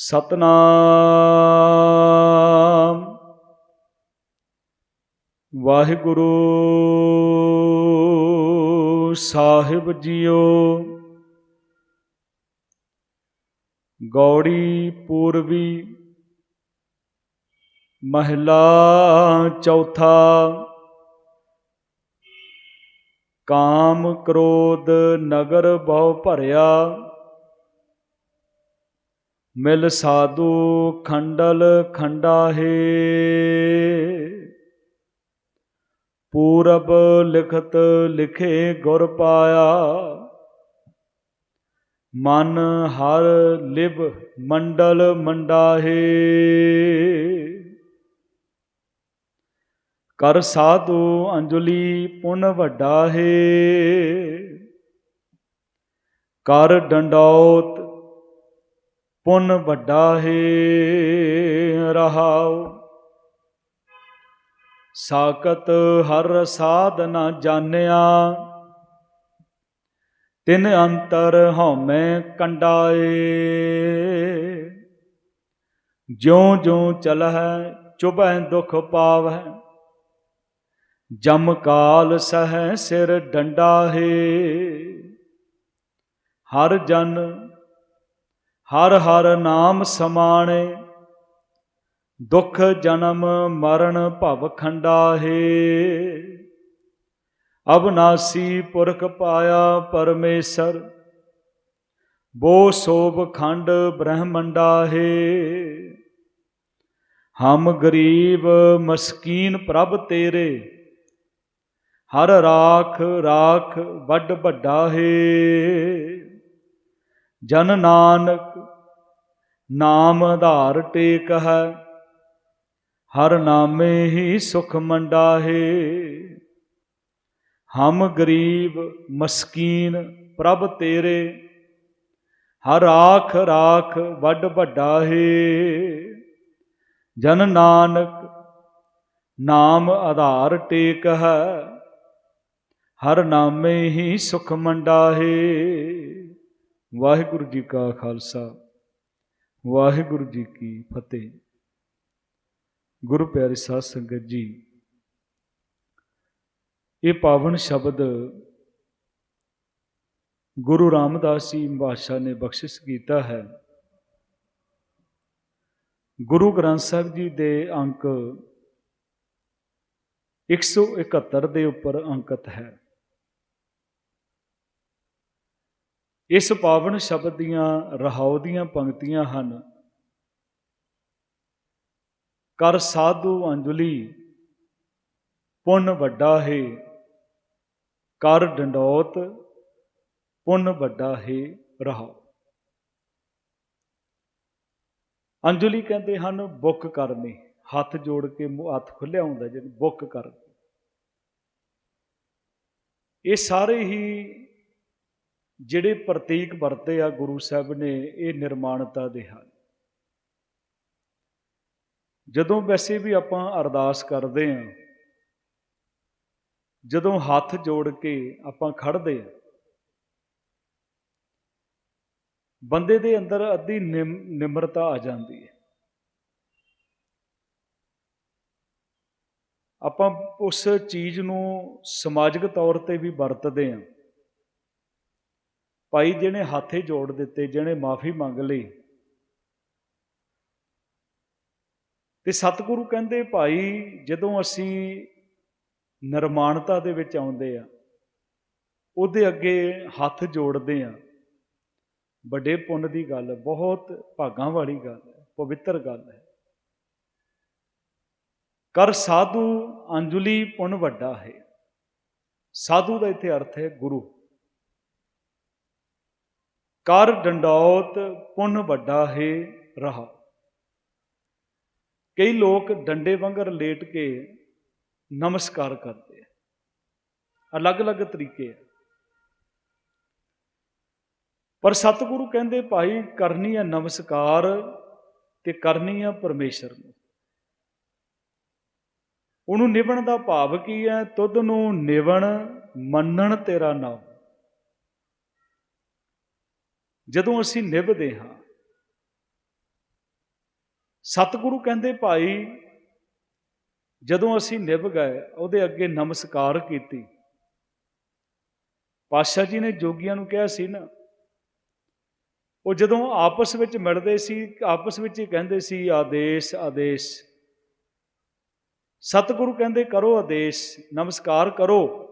ਸਤਨਾਮ। ਵਾਹਿਗੁਰੂ ਸਾਹਿਬ ਜੀਓ। ਗੌੜੀ ਪੂਰਬੀ ਮਹਿਲਾ ਚੌਥਾ। ਕਾਮ ਕ੍ਰੋਧ ਨਗਰ ਬਹੁ ਭਰਿਆ। ਮਿਲ ਸਾਧੂ ਖੰਡਲ ਖੰਡਾਹੇ। ਪੂਰਬ ਲਿਖਤ ਲਿਖੇ ਗੁਰ ਪਾਇਆ। ਮਨ ਹਰ ਲਿਬ ਮੰਡਲ ਮੰਡਾਹੇ। ਕਰ ਸਾਧੂ ਅੰਜਲੀ ਪੁਨ ਵੱਡਾ ਹੈ ਕਰ ਡੰਡੌਤ ਪੁੰਨ ਵੱਡਾ ਹੈ ਰਹਾਉ। ਸਾਕਤ ਹਰ ਸਾਧ ਨਾ ਜਾਣਿਆ। ਤਿਨ ਅੰਤਰ ਹਉਮੈ ਕੰਡਾਏ। ਜਿਉ ਜਿਉ ਚਲਹਿ ਚੁਭੈ ਦੁਖ ਪਾਵੈ ਜਮ ਕਾਲ ਸਹਿ ਸਿਰ ਡੰਡਾ ਹੈ। ਹਰ ਜਨ ਹਰ ਹਰ ਨਾਮ ਸਮਾਣੇ, ਦੁੱਖ ਜਨਮ ਮਰਨ ਭਵ ਖੰਡਾ ਹੈ ਅਬਨਾਸੀ ਪੁਰਖ ਪਾਇਆ ਪਰਮੇਸ਼ਰ, ਬੋ ਸੋਭ ਖੰਡ ਬ੍ਰਹਮੰਡਾ ਹੈ ਹਮ ਗਰੀਬ ਮਸਕੀਨ ਪ੍ਰਭ ਤੇਰੇ, ਹਰ ਰਾਖ ਰਾਖ ਵੱਡ ਵੱਡਾ ਹੈ ਜਨ ਨਾਨਕ ਨਾਮ ਆਧਾਰ ਟੇਕ ਹੈ, ਹਰ ਨਾਮੇ ਹੀ ਸੁਖ ਮੰਡਾ ਹੈ ਹਮ ਗਰੀਬ ਮਸਕੀਨ ਪ੍ਰਭ ਤੇਰੇ, ਹਰ ਆਖ ਰਾਖ ਵੱਡ ਵੱਡਾ ਹੈ ਜਨ ਨਾਨਕ ਨਾਮ ਆਧਾਰ ਟੇਕ ਹੈ, ਹਰ ਨਾਮੇ ਹੀ ਸੁਖ ਮੰਡਾ ਹੈ ਵਾਹਿਗੁਰੂ ਜੀ ਕਾ ਖਾਲਸਾ। ਵਾਹਿਗੁਰੂ ਜੀ ਕੀ ਫਤਿਹ। ਗੁਰੂ ਪਿਆਰੇ ਸਾਧ ਸੰਗਤ ਜੀ, ਇਹ ਪਾਵਨ ਸ਼ਬਦ ਗੁਰੂ ਰਾਮਦਾਸ ਜੀ ਬਾਦਸ਼ਾਹ ਨੇ ਬਖਸ਼ਿਸ਼ ਕੀਤਾ ਹੈ। ਗੁਰੂ ਗ੍ਰੰਥ ਸਾਹਿਬ ਜੀ ਦੇ ਅੰਕ 171 ਦੇ ਉੱਪਰ ਅੰਕਿਤ ਹੈ। ਇਸ ਪਾਵਨ ਸ਼ਬਦ ਦੀਆਂ ਰਹਾਉ ਦੀਆਂ ਪੰਕਤੀਆਂ ਹਨ। ਕਰ ਸਾਧੂ ਅੰਜਲੀ, ਪੁੰਨ ਵੱਡਾ ਹੈ। ਕਰ ਡੰਡੌਤ, ਪੁੰਨ ਵੱਡਾ ਹੈ ਰਹਾਉ। ਅੰਜਲੀ ਕਹਿੰਦੇ ਹਨ, ਬੁੱਕ ਕਰਨੀ। ਹੱਥ ਜੋੜ ਕੇ ਹੱਥ ਖੁੱਲਿਆ ਹੁੰਦਾ, ਜਿਹਨੂੰ ਬੁੱਕ ਕਰ ਇਹ ਸਾਰੇ ਹੀ ਜਿਹੜੇ ਪ੍ਰਤੀਕ ਵਰਤੇ ਆ ਗੁਰੂ ਸਾਹਿਬ ਨੇ, ਇਹ ਨਿਰਮਾਣਤਾ ਦੇ ਹਨ। ਜਦੋਂ ਵੈਸੇ ਵੀ ਆਪਾਂ ਅਰਦਾਸ ਕਰਦੇ ਆਂ ਜਦੋਂ ਹੱਥ ਜੋੜ ਕੇ ਆਪਾਂ ਖੜਦੇ ਆਂ ਬੰਦੇ ਦੇ ਅੰਦਰ ਅੱਧੀ ਨਿਮਰਤਾ ਆ ਜਾਂਦੀ ਹੈ। ਆਪਾਂ ਉਸ ਚੀਜ਼ ਨੂੰ ਸਮਾਜਿਕ ਤੌਰ ਤੇ ਵੀ ਵਰਤਦੇ ਆਂ ਭਾਈ ਜਿਹਨੇ ਹੱਥੇ ਜੋੜ ਦਿੱਤੇ, ਜਿਹਨੇ ਮਾਫੀ ਮੰਗ ਲਈ। ਤੇ ਸਤਿਗੁਰੂ ਕਹਿੰਦੇ, ਭਾਈ, ਜਦੋਂ ਅਸੀਂ ਨਿਰਮਾਣਤਾ ਦੇ ਵਿੱਚ ਆਉਂਦੇ ਆ, ਉਹਦੇ ਅੱਗੇ ਹੱਥ ਜੋੜਦੇ ਆ, ਵੱਡੇ ਪੁੰਨ ਦੀ ਗੱਲ, ਬਹੁਤ ਭਾਗਾਂ ਵਾਲੀ ਗੱਲ ਹੈ, ਪਵਿੱਤਰ ਗੱਲ ਹੈ। ਕਰ ਸਾਧੂ ਅੰਜਲੀ ਪੁੰਨ ਵੱਡਾ ਹੈ। ਸਾਧੂ ਦਾ ਇੱਥੇ ਅਰਥ ਹੈ ਗੁਰੂ। ਕਰ ਡੰਡੌਤ ਪੁੰਨ ਵੱਡਾ ਹੈ ਰਹਾ। ਕਈ ਲੋਕ ਡੰਡੇ ਵਾਂਗਰ ਲੇਟ ਕੇ ਨਮਸਕਾਰ ਕਰਦੇ ਆ। ਅਲੱਗ-ਅਲੱਗ ਤਰੀਕੇ ਆ। ਪਰ ਸਤਿਗੁਰੂ ਕਹਿੰਦੇ, ਭਾਈ, ਕਰਨੀ ਹੈ ਨਮਸਕਾਰ ਤੇ ਕਰਨੀ ਹੈ ਪਰਮੇਸ਼ਰ ਨੂੰ। ਉਹਨੂੰ ਨਿਵਣ ਦਾ ਭਾਵ ਕੀ ਹੈ ਤੁਧ ਨੂੰ ਨਿਵਣ ਮੰਨਣ ਤੇਰਾ ਨਾਮ। ਜਦੋਂ ਅਸੀਂ ਨਿਭਦੇ ਹਾਂ। ਸਤਿਗੁਰੂ ਕਹਿੰਦੇ, ਭਾਈ, ਜਦੋਂ ਅਸੀਂ ਨਿਭ ਗਏ, ਉਹਦੇ ਅੱਗੇ ਨਮਸਕਾਰ ਕੀਤੀ। ਪਾਤਸ਼ਾਹ ਜੀ ਨੇ ਜੋਗੀਆਂ ਨੂੰ ਕਿਹਾ ਸੀ ਨਾ, ਉਹ ਜਦੋਂ ਆਪਸ ਵਿੱਚ ਮਿਲਦੇ ਸੀ, ਆਪਸ ਵਿੱਚ ਹੀ ਕਹਿੰਦੇ ਸੀ, ਆਦੇਸ਼ ਆਦੇਸ਼। ਸਤਿਗੁਰੂ ਕਹਿੰਦੇ, ਕਰੋ ਆਦੇਸ਼, ਨਮਸਕਾਰ ਕਰੋ।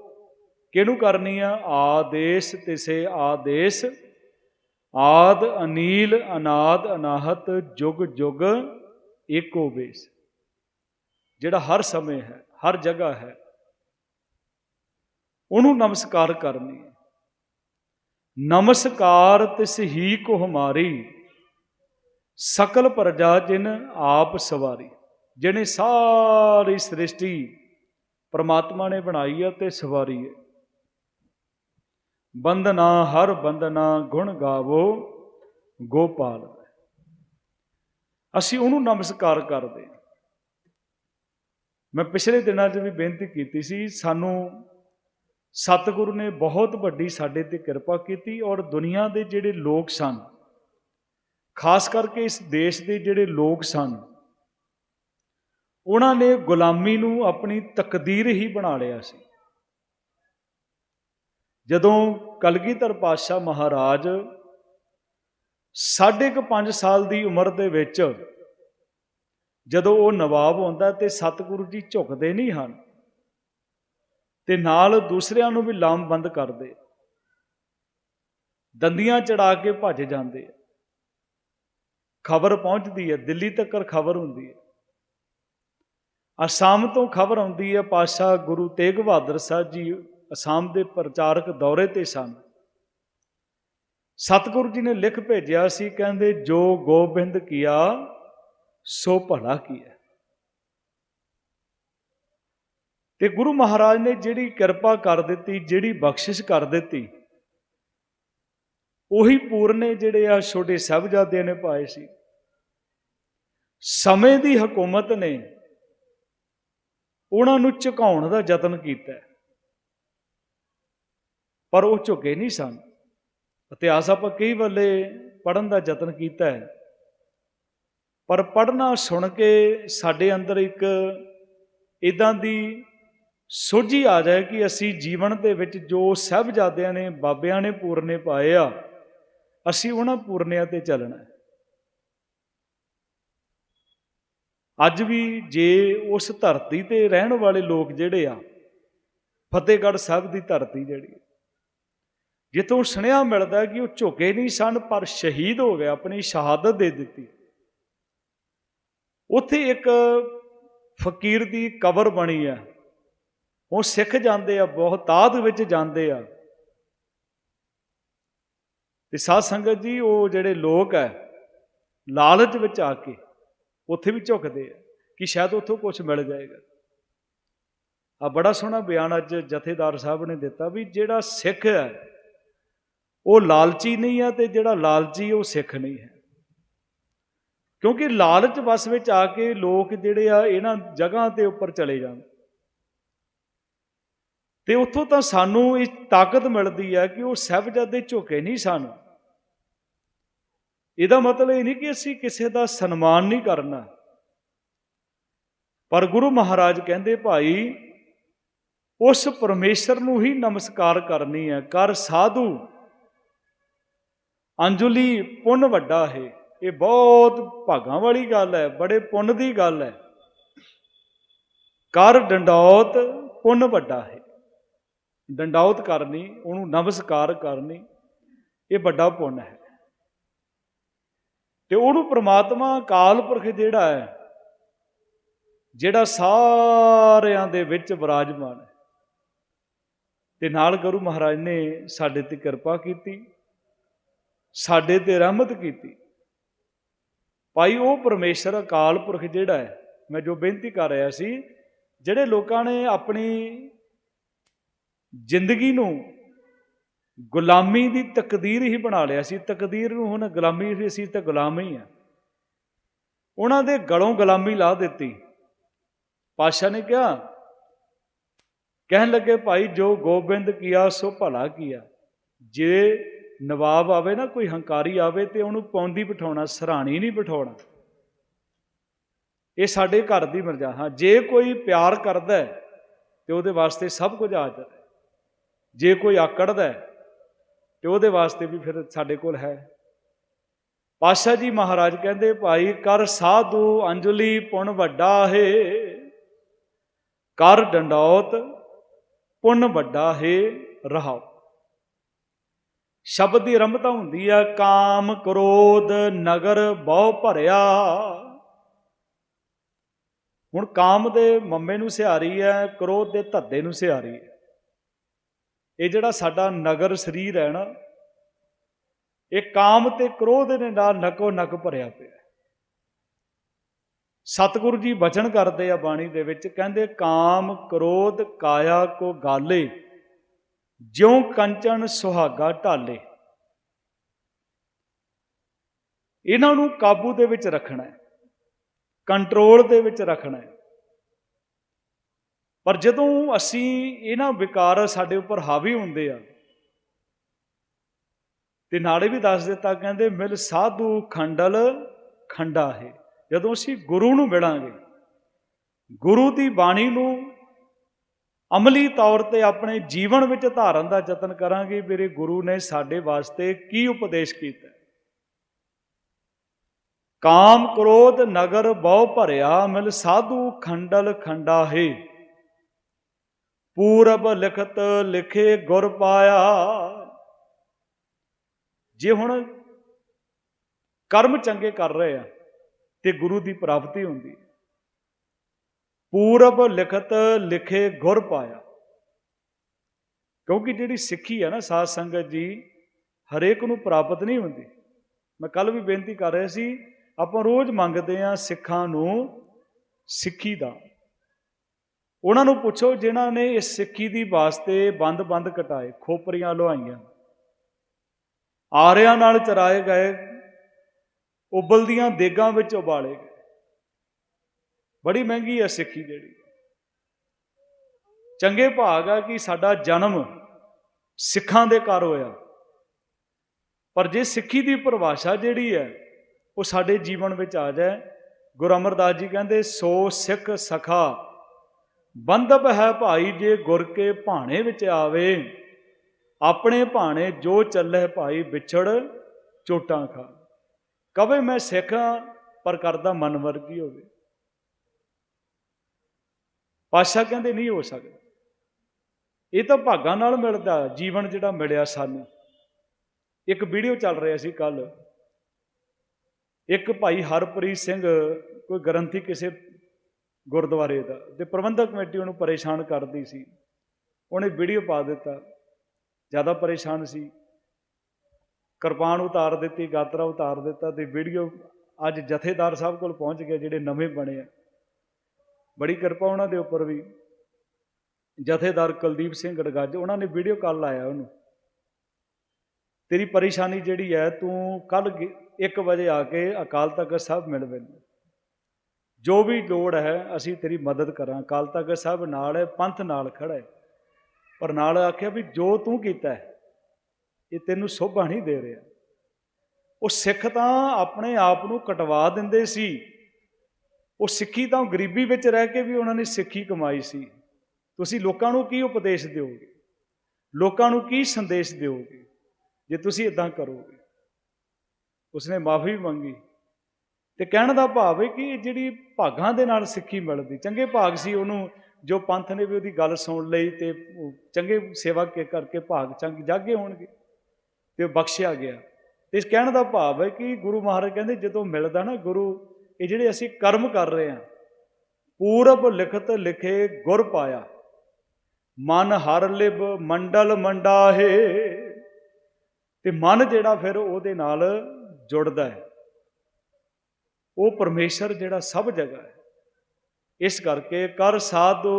ਕਿਹਨੂੰ ਕਰਨੀ ਆ? ਆਦੇਸ਼, ਤਿਸੇ ਆਦੇਸ਼। ਆਦ ਅਨੀਲ ਅਨਾਦ ਅਨਾਹਤ ਜੁਗ ਜੁਗ ਏਕੋ ਬੇਸ। ਜਿਹੜਾ ਹਰ ਸਮੇਂ ਹੈ, ਹਰ ਜਗ੍ਹਾ ਹੈ, ਉਹਨੂੰ ਨਮਸਕਾਰ ਕਰਨੀ ਹੈ। ਨਮਸਕਾਰ ਤਿਸ ਹੀ ਕੋ ਹਮਾਰੀ, ਸਕਲ ਪ੍ਰਜਾ ਜਿਨ ਆਪ ਸਵਾਰੀ। ਜਿਹਨੇ ਸਾਰੀ ਸ੍ਰਿਸ਼ਟੀ ਪਰਮਾਤਮਾ ਨੇ ਬਣਾਈ ਹੈ ਤੇ ਸਵਾਰੀ ਹੈ। ਬੰਦਨਾ ਹਰ ਬੰਦਨਾ ਗੁਣ ਗਾਵੋ, ਗੋਪਾਲ ਅਸੀਂ ਉਹਨੂੰ ਨਮਸਕਾਰ ਕਰਦੇ ਮੈਂ ਪਿਛਲੇ ਦਿਨਾਂ 'ਚ ਵੀ ਬੇਨਤੀ ਕੀਤੀ ਸੀ, ਸਾਨੂੰ ਸਤਿਗੁਰੂ ਨੇ ਬਹੁਤ ਵੱਡੀ ਸਾਡੇ ਤੇ ਕਿਰਪਾ ਕੀਤੀ ਔਰ ਦੁਨੀਆ ਦੇ ਜਿਹੜੇ ਲੋਕ ਸਨ, ਖਾਸ ਕਰਕੇ ਇਸ ਦੇਸ਼ ਦੇ ਜਿਹੜੇ ਲੋਕ ਸਨ, ਉਹਨਾਂ ਨੇ ਗੁਲਾਮੀ ਨੂੰ ਆਪਣੀ ਤਕਦੀਰ ਹੀ ਬਣਾ ਲਿਆ ਸੀ। ਜਦੋਂ ਕਲਗੀਧਰ ਪਾਤਸ਼ਾਹ ਮਹਾਰਾਜ ਸਾਢੇ ਕੁ 5 ਸਾਲ ਦੀ ਉਮਰ ਦੇ ਵਿੱਚ ਜਦੋਂ ਉਹ ਨਵਾਬ ਹੁੰਦਾ ਤੇ ਸਤਿਗੁਰੂ ਜੀ ਝੁਕਦੇ ਨਹੀਂ ਹਨ ਤੇ ਨਾਲ ਦੂਸਰਿਆਂ ਨੂੰ ਵੀ ਲਾਮਬੰਦ ਕਰਦੇ, ਦੰਦੀਆਂ ਚੜਾ ਕੇ ਭੱਜ ਜਾਂਦੇ ਖਬਰ ਪਹੁੰਚਦੀ ਹੈ, ਦਿੱਲੀ ਤੱਕ ਖਬਰ ਹੁੰਦੀ ਹੈ। ਅਸਾਮ ਤੋਂ ਖਬਰ ਆਉਂਦੀ ਹੈ ਪਾਸ਼ਾ ਗੁਰੂ ਤੇਗ ਬਹਾਦਰ ਸਾਹਿਬ ਜੀ ਅਸਾਮ ਦੇ ਪ੍ਰਚਾਰਕ ਦੌਰੇ ਤੇ ਸਨ। ਸਤਿਗੁਰੂ ਜੀ ਨੇ ਲਿਖ ਭੇਜਿਆ ਸੀ, ਕਹਿੰਦੇ, ਜੋ ਗੋਬਿੰਦ ਕੀਆ, ਸੋ ਭਲਾ ਕੀਆ ਤੇ ਗੁਰੂ ਮਹਾਰਾਜ ਨੇ ਜਿਹੜੀ ਕਿਰਪਾ ਕਰ ਦਿੱਤੀ, ਜਿਹੜੀ ਬਖਸ਼ਿਸ਼ ਕਰ ਦਿੱਤੀ, ਉਹੀ ਪੂਰਨੇ ਜਿਹੜੇ ਆ ਛੋਟੇ ਸਾਹਿਬਜ਼ਾਦਿਆਂ ਨੇ ਪਾਏ ਸੀ। ਸਮੇਂ ਦੀ ਹਕੂਮਤ ਨੇ ਉਹਨਾਂ ਨੂੰ ਝੁਕਾਉਣ ਦਾ ਯਤਨ ਕੀਤਾ। ਪਰ ਉਹ ਝੁਕੇ ਨਹੀਂ ਸਨ। ਇਤਿਹਾਸ ਆਪਾਂ ਕਈ ਵੇਲੇ ਪੜਨ ਦਾ ਯਤਨ ਕੀਤਾ ਹੈ। ਪਰ ਪੜਨਾ ਸੁਣ ਕੇ ਸਾਡੇ ਅੰਦਰ ਇੱਕ ਇਦਾਂ ਦੀ ਸੋਝੀ ਆ ਜਾਏ ਕਿ ਅਸੀਂ ਜੀਵਨ ਦੇ ਵਿੱਚ ਜੋ ਸਹਿਬਜ਼ਾਦਿਆਂ ਨੇ, ਬਾਬਿਆਂ ਨੇ ਪੂਰਨੇ ਪਾਏ ਆ, ਅਸੀਂ ਉਹਨਾਂ ਪੂਰਨਿਆਂ ਤੇ ਚੱਲਣਾ ਹੈ। ਅੱਜ ਵੀ ਜੇ ਉਸ ਧਰਤੀ ਤੇ ਰਹਿਣ ਵਾਲੇ ਲੋਕ ਜਿਹੜੇ ਆ, ਫਤਿਹਗੜ੍ਹ ਸਾਹਿਬ ਦੀ ਧਰਤੀ ਜਿਹੜੀ ਜਿੱਥੋਂ ਸੁਣਿਆ ਮਿਲਦਾ ਕਿ ਉਹ ਝੁਕੇ ਨਹੀਂ ਸਨ, ਪਰ ਸ਼ਹੀਦ ਹੋ ਗਏ, ਆਪਣੀ ਸ਼ਹਾਦਤ ਦੇ ਦਿੱਤੀ। ਉੱਥੇ ਇੱਕ ਫਕੀਰ ਦੀ ਕਬਰ ਬਣੀ ਹੈ ਉਹ ਸਿੱਖ ਜਾਂਦੇ ਆ ਬਹੁਤਾਤ ਵਿੱਚ ਜਾਂਦੇ ਆ। ਤੇ ਸਾਧ ਸੰਗਤ ਜੀ, ਉਹ ਜਿਹੜੇ ਲੋਕ ਹੈ ਲਾਲਚ ਵਿੱਚ ਆ ਕੇ ਉੱਥੇ ਵੀ ਝੁਕਦੇ ਆ ਕਿ ਸ਼ਾਇਦ ਉੱਥੋਂ ਕੁਝ ਮਿਲ ਜਾਏਗਾ। ਆ ਬੜਾ ਸੋਹਣਾ ਬਿਆਨ ਅੱਜ ਜਥੇਦਾਰ ਸਾਹਿਬ ਨੇ ਦਿੱਤਾ ਵੀ ਜਿਹੜਾ ਸਿੱਖ ਹੈ ਉਹ ਲਾਲਚੀ ਨਹੀਂ ਆ ਤੇ ਜਿਹੜਾ ਲਾਲਚੀ ਉਹ ਸਿੱਖ ਨਹੀਂ ਹੈ। ਕਿਉਂਕਿ ਲਾਲਚ ਵਸ ਵਿੱਚ ਆ ਕੇ ਲੋਕ ਜਿਹੜੇ ਆ ਇਹਨਾਂ ਜਗ੍ਹਾ ਤੇ ਉੱਪਰ ਚਲੇ ਜਾਂਦੇ ਤੇ ਉੱਥੋਂ ਤਾਂ ਸਾਨੂੰ ਇਹ ਤਾਕਤ ਮਿਲਦੀ ਹੈ ਕਿ ਉਹ ਸਹਿਬਜ਼ਾਦੇ ਝੁਕੇ ਨਹੀਂ ਸਨ। ਇਹਦਾ ਮਤਲਬ ਇਹ ਨਹੀਂ ਕਿ ਅਸੀਂ ਕਿਸੇ ਦਾ ਸਨਮਾਨ ਨਹੀਂ ਕਰਨਾ। ਪਰ ਗੁਰੂ ਮਹਾਰਾਜ ਕਹਿੰਦੇ, ਭਾਈ, ਉਸ ਪਰਮੇਸ਼ਰ ਨੂੰ ਹੀ ਨਮਸਕਾਰ ਕਰਨੀ ਹੈ। ਕਰ ਸਾਧੂ। ਅੰਜੁਲੀ ਪੁੰਨ ਵੱਡਾ ਹੈ। ਇਹ ਬਹੁਤ ਭਾਗਾਂ ਵਾਲੀ ਗੱਲ ਹੈ, ਬੜੇ ਪੁੰਨ ਦੀ ਗੱਲ ਹੈ। ਕਰ ਡੰਡੌਤ ਪੁੰਨ ਵੱਡਾ ਹੈ। ਡੰਡੌਤ ਕਰਨੀ, ਉਹਨੂੰ ਨਮਸਕਾਰ ਕਰਨੀ, ਇਹ ਵੱਡਾ ਪੁੰਨ ਹੈ। ਤੇ ਉਹਨੂੰ ਪ੍ਰਮਾਤਮਾ ਕਾਲ ਪੁਰਖ ਜਿਹੜਾ ਹੈ, ਜਿਹੜਾ ਸਾਰਿਆਂ ਦੇ ਵਿੱਚ ਵਿਰਾਜਮਾਨ ਹੈ। ਤੇ ਨਾਲ ਗੁਰੂ ਮਹਾਰਾਜ ਨੇ ਸਾਡੇ ਤੇ ਕਿਰਪਾ ਕੀਤੀ। ਸਾਡੇ ਤੇ ਰਹਿਮਤ ਕੀਤੀ। ਭਾਈ, ਉਹ ਪਰਮੇਸ਼ਰ ਅਕਾਲ ਪੁਰਖ ਜਿਹੜਾ ਹੈ, ਮੈਂ ਜੋ ਬੇਨਤੀ ਕਰ ਰਿਹਾ ਸੀ, ਜਿਹੜੇ ਲੋਕਾਂ ਨੇ ਆਪਣੀ ਜ਼ਿੰਦਗੀ ਨੂੰ ਗੁਲਾਮੀ ਦੀ ਤਕਦੀਰ ਹੀ ਬਣਾ ਲਿਆ ਸੀ, ਤਕਦੀਰ ਨੂੰ ਹੁਣ ਗੁਲਾਮੀ ਵੀ ਅਸੀਂ ਤਾਂ ਗੁਲਾਮ ਹੀ ਆ ਉਹਨਾਂ ਦੇ ਗਲੋਂ ਗੁਲਾਮੀ ਲਾ ਦਿੱਤੀ। ਪਾਸ਼ਾ ਨੇ ਕਿਹਾ, ਕਹਿਣ ਲੱਗੇ, ਭਾਈ, ਜੋ ਗੋਬਿੰਦ ਕੀਆ, ਸੋ ਭਲਾ ਕੀਆ। ਜੇ ਨਵਾਬ ਆਵੇ ਨਾ, ਕੋਈ ਹੰਕਾਰੀ ਆਵੇ ਤੇ ਉਹਨੂੰ ਪੌਂਦੀ ਬਿਠਾਉਣਾ, ਸਰਾਣੀ ਨਹੀਂ ਬਿਠਾਉਣਾ। ਇਹ ਸਾਡੇ ਘਰ ਦੀ ਮਰਜ਼ਾ। ਹਾਂ, ਜੇ ਕੋਈ ਪਿਆਰ ਕਰਦਾ ਹੈ ਤੇ ਉਹਦੇ ਵਾਸਤੇ ਸਭ ਕੁਝ ਹਾਜ਼ਰ ਹੈ। ਜੇ ਕੋਈ ਆਕੜਦਾ ਹੈ ਤੇ ਉਹਦੇ ਵਾਸਤੇ ਵੀ ਫਿਰ ਸਾਡੇ ਕੋਲ ਹੈ। ਪਾਸ਼ਾ ਜੀ ਮਹਾਰਾਜ ਕਹਿੰਦੇ, ਭਾਈ, ਕਰ ਸਾਧੂ ਅੰਜਲੀ ਪੁਣ ਵੱਡਾ ਹੈ, ਕਰ ਡੰਡੌਤ ਪੁੰਨ ਵੱਡਾ ਹੈ, ਰਹਾਓ। ਸ਼ਬਦ ਦੀ ਰੰਭਤਾ ਹੁੰਦੀ ਆ, ਕਾਮ ਕ੍ਰੋਧ ਨਗਰ ਬਹੁ ਭਰਿਆ। ਹੁਣ ਕਾਮ ਦੇ ਮੰਮੇ ਨੂੰ ਸਿਹਾਰੀ ਹੈ ਕ੍ਰੋਧ ਦੇ ਧੱਦੇ ਨੂੰ ਸਿਹਾਰੀ ਹੈ ਇਹ ਜਿਹੜਾ ਸਾਡਾ ਨਗਰ ਸਰੀਰ ਹੈ ਨਾ, ਇਹ ਕਾਮ ਤੇ ਕ੍ਰੋਧ ਦੇ ਨਾਲ ਨਕੋ ਨਕ ਭਰਿਆ ਪਿਆ ਸਤਿਗੁਰੂ ਜੀ ਬਚਨ ਕਰਦੇ ਆ ਬਾਣੀ ਦੇ ਵਿੱਚ, ਕਹਿੰਦੇ ਕਾਮ ਕ੍ਰੋਧ ਕਾਇਆ ਕੋ ਗਾਲੇ। ਜਿਉਂ ਕੰਚਨ ਸੁਹਾਗਾ ਢਾਲੇ। ਇਹਨਾਂ ਨੂੰ ਕਾਬੂ ਦੇ ਵਿੱਚ ਰੱਖਣਾ ਹੈ, ਕੰਟਰੋਲ ਦੇ ਵਿੱਚ ਰੱਖਣਾ ਹੈ। ਪਰ ਜਦੋਂ ਅਸੀਂ ਇਹਨਾਂ ਵਿਕਾਰ ਸਾਡੇ ਉੱਪਰ ਹਾਵੀ ਹੁੰਦੇ ਆ, ਤੇ ਨਾਲੇ ਵੀ ਦੱਸ ਦਿੱਤਾ ਕਹਿੰਦੇ, ਮਿਲ ਸਾਧੂ ਖੰਡਲ ਖੰਡਾ ਹੈ। ਜਦੋਂ ਅਸੀਂ ਗੁਰੂ ਨੂੰ ਮਿਲਾਂਗੇ, ਗੁਰੂ ਦੀ ਬਾਣੀ ਨੂੰ ਅਮਲੀ ਤੌਰ ਤੇ ਆਪਣੇ ਜੀਵਨ ਵਿੱਚ ਧਾਰਨ ਦਾ ਯਤਨ ਕਰਾਂਗੇ। ਮੇਰੇ ਗੁਰੂ ਨੇ ਸਾਡੇ ਵਾਸਤੇ ਕੀ ਉਪਦੇਸ਼ ਕੀਤਾ? ਕਾਮ ਕ੍ਰੋਧ ਨਗਰ ਬਹੁ ਭਰਿਆ, ਮਿਲ ਸਾਧੂ ਖੰਡਲ ਖੰਡਾ ਹੈ ਪੂਰਬ ਲਿਖਤ ਲਿਖੇ ਗੁਰ ਪਾਇਆ। ਜੇ ਹੁਣ ਕਰਮ ਚੰਗੇ ਕਰ ਰਹੇ ਆ, ਤੇ ਗੁਰੂ ਦੀ ਪ੍ਰਾਪਤੀ ਹੁੰਦੀ ਹੈ ਪੂਰਬ ਲਿਖਤ ਲਿਖੇ ਗੁਰ ਪਾਇਆ। ਕਿਉਂਕਿ ਜਿਹੜੀ ਸਿੱਖੀ ਹੈ ਨਾ ਸਾਧ ਸੰਗਤ ਜੀ, ਹਰੇਕ ਨੂੰ ਪ੍ਰਾਪਤ ਨਹੀਂ ਹੁੰਦੀ। ਮੈਂ ਕੱਲ ਵੀ ਬੇਨਤੀ ਕਰ ਰਿਹਾ ਸੀ, ਆਪਾਂ ਰੋਜ਼ ਮੰਗਦੇ ਆ ਸਿੱਖਾਂ ਨੂੰ ਸਿੱਖੀ ਦਾ। ਉਹਨਾਂ ਨੂੰ ਪੁੱਛੋ ਜਿਨ੍ਹਾਂ ਨੇ ਇਸ ਸਿੱਖੀ ਦੀ ਵਾਸਤੇ ਬੰਦ-ਬੰਦ ਕਟਾਏ, ਖੋਪਰੀਆਂ ਲੋਹਾਈਆਂ। ਆਰਿਆਂ ਨਾਲ ਚਰਾਏ ਗਏ, ਉਬਲਦੀਆਂ ਦੇਗਾਂ ਵਿੱਚ ਉਬਾਲੇ ਬੜੀ ਮਹਿੰਗੀ ਹੈ ਸਿੱਖੀ ਜਿਹੜੀ। ਚੰਗੇ ਭਾਗ ਆ ਕਿ ਸਾਡਾ ਜਨਮ ਸਿੱਖਾਂ ਦੇ ਘਰ ਹੋਇਆ। ਪਰ ਜੇ ਸਿੱਖੀ ਦੀ ਪਰਿਭਾਸ਼ਾ ਜਿਹੜੀ ਹੈ, ਉਹ ਸਾਡੇ ਜੀਵਨ ਵਿੱਚ ਆ ਜਾਏ, ਗੁਰੂ ਅਮਰਦਾਸ ਜੀ ਕਹਿੰਦੇ, ਸੋ ਸਿੱਖ ਸਖਾ ਬੰਦਬ ਹੈ ਭਾਈ ਜੇ ਗੁਰ ਕੇ ਭਾਣੇ ਵਿੱਚ ਆਵੇ। ਆਪਣੇ ਭਾਣੇ ਜੋ ਚੱਲੇ ਭਾਈ ਵਿਛੜ ਚੋਟਾਂ ਖਾ। ਕਵੇ ਮੈਂ ਸਿੱਖਾਂ ਪਰ ਕਰਦਾ ਮਨ ਵਰਗੀ ਹੋਵੇ। ਪਾਸ਼ਾ ਕਹਿੰਦੇ ਨਹੀਂ ਹੋ ਸਕਦਾ। ਇਹ ਤਾਂ ਭਾਗਾਂ ਨਾਲ ਮਿਲਦਾ, ਜੀਵਨ ਜਿਹੜਾ ਮਿਲਿਆ ਸਾਨੂੰ। ਇੱਕ ਵੀਡੀਓ ਚੱਲ ਰਿਹਾ ਸੀ ਕੱਲ ਇੱਕ ਭਾਈ ਹਰਪ੍ਰੀਤ ਸਿੰਘ, ਕੋਈ ਗ੍ਰੰਥੀ ਕਿਸੇ ਗੁਰਦੁਆਰੇ ਦਾ, ਤੇ ਪ੍ਰਬੰਧਕ ਕਮੇਟੀ ਉਹਨੂੰ ਪਰੇਸ਼ਾਨ ਕਰਦੀ ਸੀ। ਉਹਨੇ ਵੀਡੀਓ ਪਾ ਦਿੱਤਾ। ਜ਼ਿਆਦਾ ਪਰੇਸ਼ਾਨ ਸੀ। ਕਿਰਪਾਨ ਉਤਾਰ ਦਿੱਤੀ, ਗਾਤਰਾ ਉਤਾਰ ਦਿੱਤਾ ਤੇ ਵੀਡੀਓ ਅੱਜ ਜਥੇਦਾਰ ਸਾਹਿਬ ਕੋਲ ਪਹੁੰਚ ਗਿਆ, ਜਿਹੜੇ ਨਵੇਂ ਬਣੇ ਆ। ਬੜੀ ਕਿਰਪਾ ਉਹਨਾਂ ਦੇ ਉੱਪਰ ਵੀ। ਜਥੇਦਾਰ ਕੁਲਦੀਪ ਸਿੰਘ ਗੜਗੱਜ, ਉਹਨਾਂ ਨੇ ਵੀਡੀਓ ਕਾਲ ਲਾਇਆ ਉਹਨੂੰ। ਤੇਰੀ ਪਰੇਸ਼ਾਨੀ ਜਿਹੜੀ ਹੈ, ਤੂੰ ਕੱਲ 1 ਵਜੇ ਆ ਕੇ ਅਕਾਲ ਤਖਤ ਸਾਹਿਬ ਮਿਲ ਮੈਨੂੰ ਜੋ ਵੀ ਲੋੜ ਹੈ, ਅਸੀਂ ਤੇਰੀ ਮਦਦ ਕਰਾਂ। ਅਕਾਲ ਤਖਤ ਸਾਹਿਬ ਨਾਲ ਹੈ, ਪੰਥ ਨਾਲ ਖੜਾ ਹੈ। ਪਰ ਨਾਲ ਆਖਿਆ ਵੀ ਜੋ ਤੂੰ ਕੀਤਾ ਹੈ, ਇਹ ਤੈਨੂੰ ਸੋਭਾ ਨਹੀਂ ਦੇ ਰਿਹਾ। ਉਹ ਸਿੱਖ ਤਾਂ ਆਪਣੇ ਆਪ ਨੂੰ ਕਟਵਾ ਦਿੰਦੇ ਸੀ। ਉਹ ਸਿੱਖੀ ਤਾਂ ਗਰੀਬੀ ਵਿੱਚ ਰਹਿ ਕੇ ਵੀ ਉਹਨਾਂ ਨੇ ਸਿੱਖੀ ਕਮਾਈ ਸੀ। ਤੁਸੀਂ ਲੋਕਾਂ ਨੂੰ ਕੀ ਉਪਦੇਸ਼ ਦਿਓਗੇ? ਲੋਕਾਂ ਨੂੰ ਕੀ ਸੰਦੇਸ਼ ਦਿਓਗੇ ਜੇ ਤੁਸੀਂ ਇਦਾਂ ਕਰੋਗੇ? ਉਸਨੇ ਮਾਫੀ ਮੰਗੀ ਤੇ ਕਹਿਣ ਦਾ ਭਾਵ ਹੈ ਕਿ ਜਿਹੜੀ ਭਾਗਾਂ ਦੇ ਨਾਲ ਸਿੱਖੀ ਮਿਲਦੀ, ਚੰਗੇ ਭਾਗ ਸੀ ਉਹਨੂੰ, ਜੋ ਪੰਥ ਨੇ ਵੀ ਉਹਦੀ ਗੱਲ ਸੁਣ ਲਈ ਤੇ ਚੰਗੇ ਸੇਵਾ ਕਰਕੇ ਭਾਗ ਚੰਗ ਜਾਗੇ ਹੋਣਗੇ ਤੇ ਉਹ ਬਖਸ਼ਿਆ ਗਿਆ। ਤੇ ਇਸ ਕਹਿਣ ਦਾ ਭਾਵ ਹੈ ਕਿ ਗੁਰੂ ਮਹਾਰਾਜ ਕਹਿੰਦੇ ਜਦੋਂ ਮਿਲਦਾ ਨਾ ਗੁਰੂ ਇਹ ਜਿਹੜੇ ਅਸੀਂ ਕਰਮ ਕਰ ਰਹੇ ਹਾਂ, ਪੂਰਬ ਲਿਖਤ ਲਿਖੇ ਗੁਰ ਪਾਇਆ, ਮਨ ਹਰ ਲਿਬ ਮੰਡਲ ਮੰਡਾਹੇ, ਤੇ ਮਨ ਜਿਹੜਾ ਫਿਰ ਉਹਦੇ ਨਾਲ ਜੁੜਦਾ ਹੈ। ਉਹ ਪਰਮੇਸ਼ਰ ਜਿਹੜਾ ਸਭ ਜਗ੍ਹਾ ਹੈ। ਇਸ ਕਰਕੇ ਕਰ ਸਾਧੂ,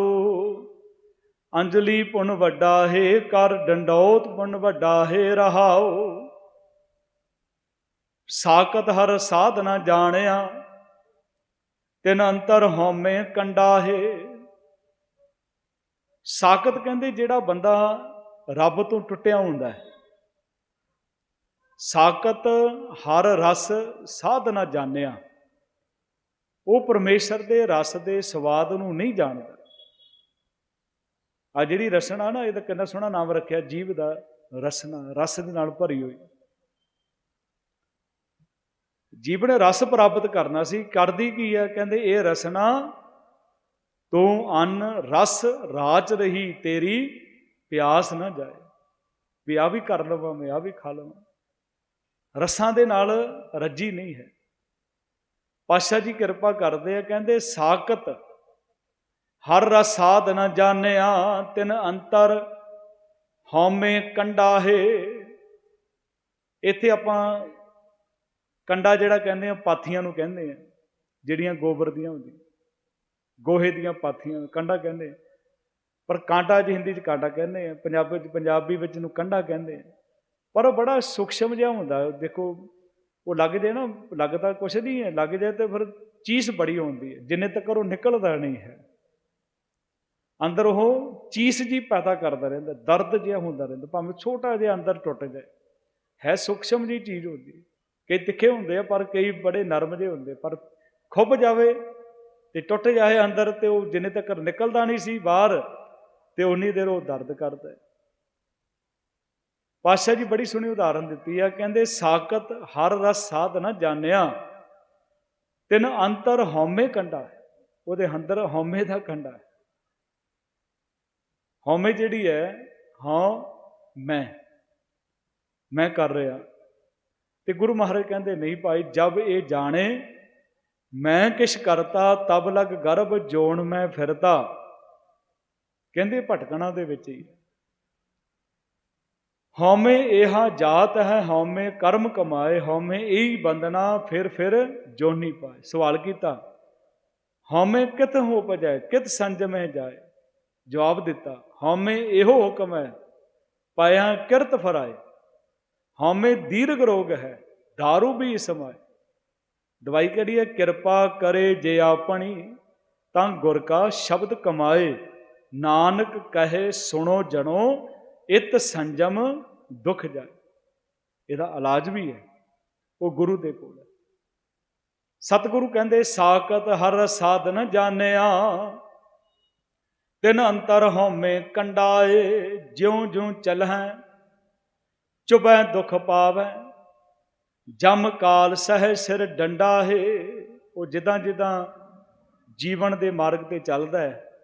ਅੰਜਲੀ ਪੁੰਨ ਵੱਡਾ ਹੈ ਕਰ ਡੰਡੌਤ ਪੁੰਨ ਵੱਡਾ ਹੈ ਰਹਾਓ ਸਾਕਤ ਹਰ ਸਾਧਨਾ ਜਾਣਿਆ ਤਿਨ ਅੰਤਰ ਹਉਮੈ ਕੰਡਾਹੇ। ਸਾਖਤ ਕਹਿੰਦੇ ਜਿਹੜਾ ਬੰਦਾ ਰੱਬ ਤੋਂ ਟੁੱਟਿਆ ਹੁੰਦਾ ਹੈ, ਸਾਖਤ ਹਰ ਰਸ ਸਾਧ ਸਾਧਨਾ ਜਾਣਿਆ, ਉਹ ਪਰਮੇਸ਼ਰ ਦੇ ਰਸ ਦੇ ਸਵਾਦ ਨੂੰ ਨਹੀਂ ਜਾਣਦਾ। ਆ ਜਿਹੜੀ ਰਸਨਾ ਨਾ, ਇਹਦਾ ਕਿੰਨਾ ਸੋਹਣਾ ਨਾਮ ਰੱਖਿਆ, ਜੀਵ ਦਾ ਰਸਨਾ, ਰਸ ਦੇ ਨਾਲ ਭਰੀ ਹੋਈ। ਜੀਵਨ ਰਸ ਪ੍ਰਾਪਤ ਕਰਨਾ ਸੀ, ਕਰਦੀ ਕੀ ਹੈ ਕਹਿੰਦੇ, ਇਹ ਰਸਨਾ ਤੂੰ ਅੰਨ ਰਸ ਰਾਚ ਰਹੀ, ਤੇਰੀ ਪਿਆਸ ਨਾ ਜਾਏ। ਵੀ ਆ ਵੀ ਕਰ ਲਵਾਂ ਮੈਂ ਆ ਵੀ ਖਾ ਲਵਾਂ। ਰਸਾਂ ਦੇ ਨਾਲ ਰੱਜੀ ਨਹੀਂ ਹੈ। ਪਾਸ਼ਾ ਜੀ ਕਿਰਪਾ ਕਰਦੇ ਆ, ਕਹਿੰਦੇ ਸਾਕਤ ਹਰ ਰਸ ਸਾਧ ਨ ਜਾਣਿਆ, ਤਿਨ ਅੰਤਰ ਹਉਮੈ ਕੰਡਾ ਇੱਥੇ ਆਪਾਂ ਕੰਡਾ ਜਿਹੜਾ ਕਹਿੰਦੇ ਆ, ਪਾਥੀਆਂ ਨੂੰ ਕਹਿੰਦੇ ਆ, ਜਿਹੜੀਆਂ ਗੋਬਰ ਦੀਆਂ ਹੁੰਦੀਆਂ, ਗੋਹੇ ਦੀਆਂ ਪਾਥੀਆਂ ਨੂੰ ਕੰਡਾ ਕਹਿੰਦੇ ਆ। ਪਰ ਕਾਂਟਾ ਜੀ ਹਿੰਦੀ ਚ ਕਾਂਟਾ ਕਹਿੰਦੇ ਆ, ਪੰਜਾਬੀ ਚ, ਪੰਜਾਬੀ ਵਿੱਚ ਨੂੰ ਕੰਡਾ ਕਹਿੰਦੇ ਆ। ਪਰ ਉਹ ਬੜਾ ਸੂਖਸ਼ਮ ਜਿਹਾ ਹੁੰਦਾ, ਦੇਖੋ, ਉਹ ਲੱਗ ਜੇ ਨਾ ਲੱਗਦਾ ਕੁਛ ਨਹੀਂ ਹੈ, ਲੱਗ ਜਾਏ ਤੇ ਫਿਰ ਚੀਸ ਬੜੀ ਹੁੰਦੀ ਹੈ, ਜਿੰਨੇ ਤੱਕ ਉਹ ਨਿਕਲਦਾ ਨਹੀਂ ਹੈ। ਅੰਦਰ ਉਹ ਚੀਸ ਜੀ ਪੈਦਾ ਕਰਦਾ ਰਹਿੰਦਾ, ਦਰਦ ਜਿਹਾ ਹੁੰਦਾ ਰਹਿੰਦਾ, ਭਾਵੇਂ ਛੋਟਾ ਜਿਹਾ ਅੰਦਰ ਟੁੱਟ ਜਾਏ। ਹੈ ਸੂਖਸ਼ਮ ਜੀ ਚੀਜ਼ ਹੁੰਦੀ ਹੈ। ਕਈ ਤਿੱਖੇ ਹੁੰਦੇ ਆ, ਪਰ ਕਈ ਬੜੇ ਨਰਮ ਜਿਹੇ ਹੁੰਦੇ ਪਰ ਖੁੱਭ ਜਾਵੇ ਤੇ ਟੁੱਟ ਜਾਏ ਅੰਦਰ ਤੇ ਉਹ ਜਿੰਨੇ ਤੱਕ ਨਿਕਲਦਾ ਨਹੀਂ ਸੀ ਬਾਹਰ, ਤੇ ਉਨੀ ਦੇਰ ਉਹ ਦਰਦ ਕਰਦਾ ਹੈ। ਪਾਸ਼ਾ ਜੀ ਬੜੀ ਸੋਹਣੀ ਉਦਾਹਰਨ ਦਿੱਤੀ ਆ, ਕਹਿੰਦੇ ਸਾਕਤ ਹਰ ਰਸ ਸਾਧ ਨਾ ਜਾਣਿਆ, ਤਿੰਨ ਅੰਤਰ ਹਉਮੈ ਕੰਡਾ ਉਹਦੇ ਅੰਦਰ ਹਉਮੈ ਦਾ ਕੰਡਾ ਹੈ। ਹਉਮੈ ਜਿਹੜੀ ਹੈ, ਹਾਂ, ਮੈਂ ਮੈਂ ਕਰ ਰਿਹਾ। ਤੇ ਗੁਰੂ ਮਹਾਰਾਜ ਕਹਿੰਦੇ, ਨਹੀਂ ਭਾਈ, ਜਬ ਇਹ ਜਾਣੇ, ਮੈਂ ਕਿਛ ਕਰਤਾ, ਤਬ ਲਗ ਗਰਭ ਜੋਣ ਮੈਂ ਫਿਰਤਾ। ਕਹਿੰਦੇ ਭਟਕਣਾ ਦੇ ਵਿੱਚ ਹੀ। ਹਉਮੈ ਇਹਾ ਜਾਤ ਹੈ, ਹਉਮੈ ਕਰਮ ਕਮਾਏ, ਹਉਮੈ ਇਹੀ ਬੰਦਨਾ ਫਿਰ ਫਿਰ ਜੋਨੀ ਪਾਏ। ਸਵਾਲ ਕੀਤਾ, ਹਉਮੈ ਕਿਤ ਹੋ ਪਜਾਏ ਕਿਤ ਸੰਜਮੈ ਜਾਏ? ਜਵਾਬ ਦਿੱਤਾ, ਹਉਮੈ ਇਹੋ ਹੁਕਮ ਹੈ, ਪਾਇਆ ਕਿਰਤ ਫਰਾਏ। ਹਉਮੈ ਦੀਰਘ ਰੋਗ ਹੈ दारू ਵੀ ਸਮਾਏ ਦਵਾਈ ਕਿਹੜੀ ਹੈ ਕਿਰਪਾ ਕਰੇ ਜੇ ਆਪਣੀ ਤਾਂ ਗੁਰ ਕਾ ਸ਼ਬਦ ਕਮਾਏ ਨਾਨਕ ਕਹੇ ਸੁਣੋ ਜਣੋ ਇਤ ਸੰਜਮ ਦੁਖ ਜਾਏ ਇਹਦਾ ਇਲਾਜ ਵੀ ਹੈ ਉਹ ਗੁਰੂ ਦੇ ਕੋਲ ਹੈ ਸਤਿਗੁਰੂ ਕਹਿੰਦੇ ਸਾਕਤ ਹਰ ਸਾਧਨ ਜਾਣਿਆ ਤਿਨ ਅੰਤਰ ਹਉਮੈ ਕੰਡਾਏ ਜਿਉ ਜਿਉ ਚਲਹਿ ਚੁਬੈ ਦੁਖ ਪਾਵੈ ਜਮ ਕਾਲ ਸਹਿ ਸਿਰ ਡੰਡਾ ਹੈ। ਉਹ ਜਿੱਦਾਂ ਜਿੱਦਾਂ ਜੀਵਨ ਦੇ ਮਾਰਗ ਤੇ ਚੱਲਦਾ ਹੈ,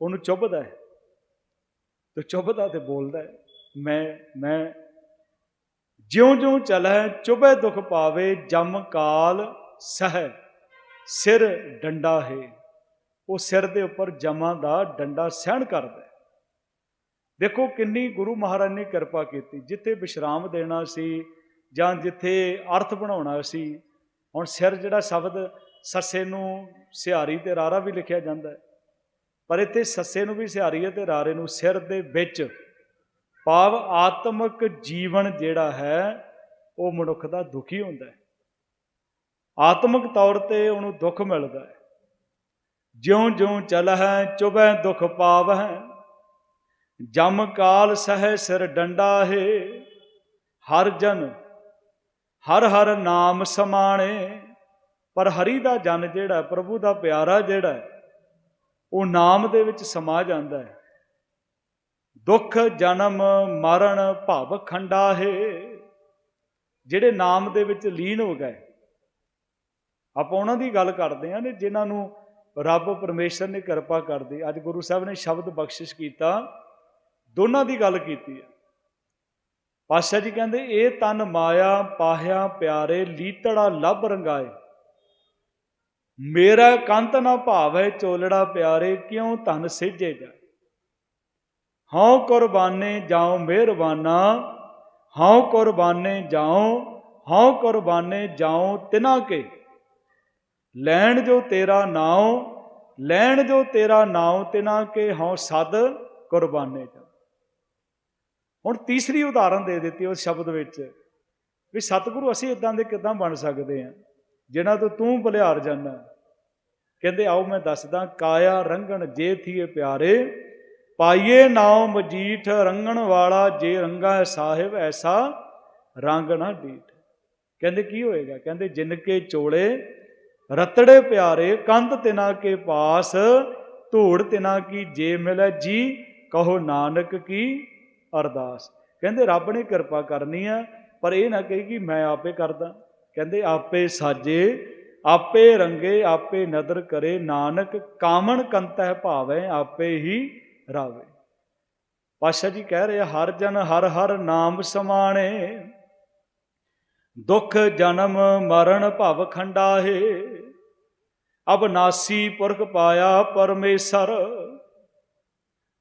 ਉਹਨੂੰ ਚੁੱਭਦਾ ਹੈ। ਤੇ ਚੁੱਭਦਾ ਤੇ ਬੋਲਦਾ ਹੈ, ਮੈਂ ਮੈਂ ਜਿਉਂ ਜਿਉਂ ਚਲੈ ਚੁਬੈ ਦੁਖ ਪਾਵੇ, ਜਮ ਕਾਲ ਸਹਿ ਸਿਰ ਡੰਡਾ ਹੈ। ਉਹ ਸਿਰ ਦੇ ਉੱਪਰ ਜਮਾਂ ਦਾ ਡੰਡਾ ਸਹਿਣ ਕਰਦਾ ਦੇਖੋ ਕਿੰਨੀ ਗੁਰੂ ਮਹਾਰਾਜ ਨੇ ਕਿਰਪਾ ਕੀਤੀ। ਜਿੱਥੇ ਵਿਸ਼ਰਾਮ ਦੇਣਾ ਸੀ ਜਾਂ ਜਿੱਥੇ ਅਰਥ ਬਣਾਉਣਾ ਸੀ ਹੁਣ ਸਿਰ ਜਿਹੜਾ ਸ਼ਬਦ ਸੱਸੇ ਨੂੰ ਸਿਹਾਰੀ ਤੇ ਰਾਰਾ ਵੀ ਲਿਖਿਆ ਜਾਂਦਾ ਹੈ। ਪਰ ਇੱਥੇ ਸੱਸੇ ਨੂੰ ਵੀ ਸਿਹਾਰੀ ਹੈ ਤੇ ਰਾਰੇ ਨੂੰ ਸਿਰ ਦੇ ਵਿੱਚ। ਭਾਵ ਆਤਮਿਕ ਜੀਵਨ ਜਿਹੜਾ ਹੈ, ਉਹ ਮਨੁੱਖ ਦਾ ਦੁਖੀ ਹੁੰਦਾ ਹੈ। ਆਤਮਿਕ ਤੌਰ ਤੇ ਉਹਨੂੰ ਦੁੱਖ ਮਿਲਦਾ ਹੈ। ਜਿਉਂ ਜਿਉਂ ਚਲਹਿ ਚੁਬੈ ਦੁਖ ਪਾਵਹਿ। ਜਮ ਕਾਲ ਸਹਿ ਸਿਰ ਡੰਡਾ ਹੈ। ਹਰ ਜਨ ਹਰ ਹਰ ਨਾਮ ਸਮਾਣੇ। ਪਰ ਹਰੀ ਦਾ ਜਨ ਜਿਹੜਾ ਪ੍ਰਭੂ ਦਾ ਪਿਆਰਾ ਜਿਹੜਾ ਉਹ ਨਾਮ ਦੇ ਵਿੱਚ ਸਮਾ ਜਾਂਦਾ ਹੈ। ਦੁੱਖ ਜਨਮ ਮਰਨ ਭਵ ਖੰਡਾ ਹੈ ਜਿਹੜੇ ਨਾਮ ਦੇ ਵਿੱਚ ਲੀਨ ਹੋ ਗਏ। ਆਪਾਂ ਉਹਨਾਂ ਦੀ ਗੱਲ ਕਰਦੇ ਆਂ ਨੇ ਜਿਨ੍ਹਾਂ ਨੂੰ ਰੱਬ ਪਰਮੇਸ਼ਰ ਨੇ ਕਿਰਪਾ ਕਰਦੀ। ਅੱਜ ਗੁਰੂ ਸਾਹਿਬ ਨੇ ਸ਼ਬਦ ਬਖਸ਼ਿਸ਼ ਕੀਤਾ। ਦੋਨਾਂ ਦੀ ਗੱਲ ਕੀਤੀ ਹੈ। ਪਾਸ਼ਾ ਜੀ ਕਹਿੰਦੇ, ਇਹ ਤਨ ਮਾਇਆ ਪਾਹਿਆ ਪਿਆਰੇ ਲੀਤੜਾ ਲੱਭ ਰੰਗਾਏ। ਮੇਰਾ ਕੰਤ ਨਾ ਭਾਵੈ ਚੋਲੜਾ ਪਿਆਰੇ, ਕਿਉਂ ਧਨ ਸਿੱਜੇ ਜਾ ਹਉ ਕੁਰਬਾਨੇ ਜਾਉ ਮਿਹਰਬਾਨਾ, ਹਉ ਕੁਰਬਾਨੇ ਜਾਉ, ਹਉ ਕੁਰਬਾਨੇ ਜਾਉ ਤਿਨਾ ਕੇ। ਲੈਣ ਜੋ ਤੇਰਾ ਨਾਉ, ਲੈਣ ਜੋ ਤੇਰਾ ਨਾਉ ਤਿਨਾ ਕੇ, ਹਉ ਸਦ ਕੁਰਬਾਨੇ ਜਾ ਹੁਣ ਤੀਸਰੀ ਉਦਾਹਰਨ ਦੇ ਦਿੱਤੀ ਉਸ ਸ਼ਬਦ ਵਿੱਚ ਵੀ ਸਤਿਗੁਰੂ ਅਸੀਂ ਇਦਾਂ ਦੇ ਕਿਦਾਂ ਬਣ ਸਕਦੇ ਆ ਜਿਨ੍ਹਾਂ ਤੋਂ ਤੂੰ ਬਲਿਹਾਰ ਜਾਣਾ ਕਹਿੰਦੇ, ਆਓ ਮੈਂ ਦੱਸਦਾ, ਕਾਇਆ ਰੰਗਣ ਜੇ ਥੀਏ ਪਿਆਰੇ, ਪਾਈਏ ਨਾਉ ਮਜੀਠ ਰੰਗਣ ਵਾਲਾ, ਜੇ ਰੰਗਾ ਸਾਹਿਬ ਐਸਾ, ਰੰਗ ਨਾ ਡੀਠ ਕਹਿੰਦੇ, ਕੀ ਹੋਏਗਾ? ਕਹਿੰਦੇ ਜਿਨ ਕੇ ਚੋਲੇ ਰਤੜੇ ਪਿਆਰੇ, ਕੰਧ ਤਿਨਾ ਕੇ ਪਾਸ, ਧੂੜ ਤਿਨਾ ਕੀ ਜੇ ਮਿਲੈ ਜੀ, ਕਹੋ ਨਾਨਕ ਕੀ ਅਰਦਾਸ। ਕਹਿੰਦੇ, ਰੱਬ ਨੇ ਕਿਰਪਾ ਕਰਨੀ ਆ, ਪਰ ਇਹ ਨਾ ਕਹੀ ਕਿ ਮੈਂ ਆਪੇ ਕਰਦਾ। ਕਹਿੰਦੇ, ਆਪੇ ਸਾਜੇ, ਆਪੇ ਰੰਗੇ, ਆਪੇ ਨਦਰ ਕਰੇ, ਨਾਨਕ ਕਾਮਣ ਕੰਤੈ ਭਾਵੈ, ਆਪੇ ਹੀ ਰਾਵੇ। ਪਾਸ਼ਾ ਜੀ ਕਹਿ ਰਹੇ ਹਰ ਜਨ ਹਰ ਹਰ ਨਾਮ ਸਮਾਣੇ, ਦੁੱਖ ਜਨਮ ਮਰਨ ਭਵ ਖੰਡਾਹੇ। ਅਬਨਾਸੀ ਪੁਰਖ ਪਾਇਆ ਪਰਮੇਸ਼ਰ,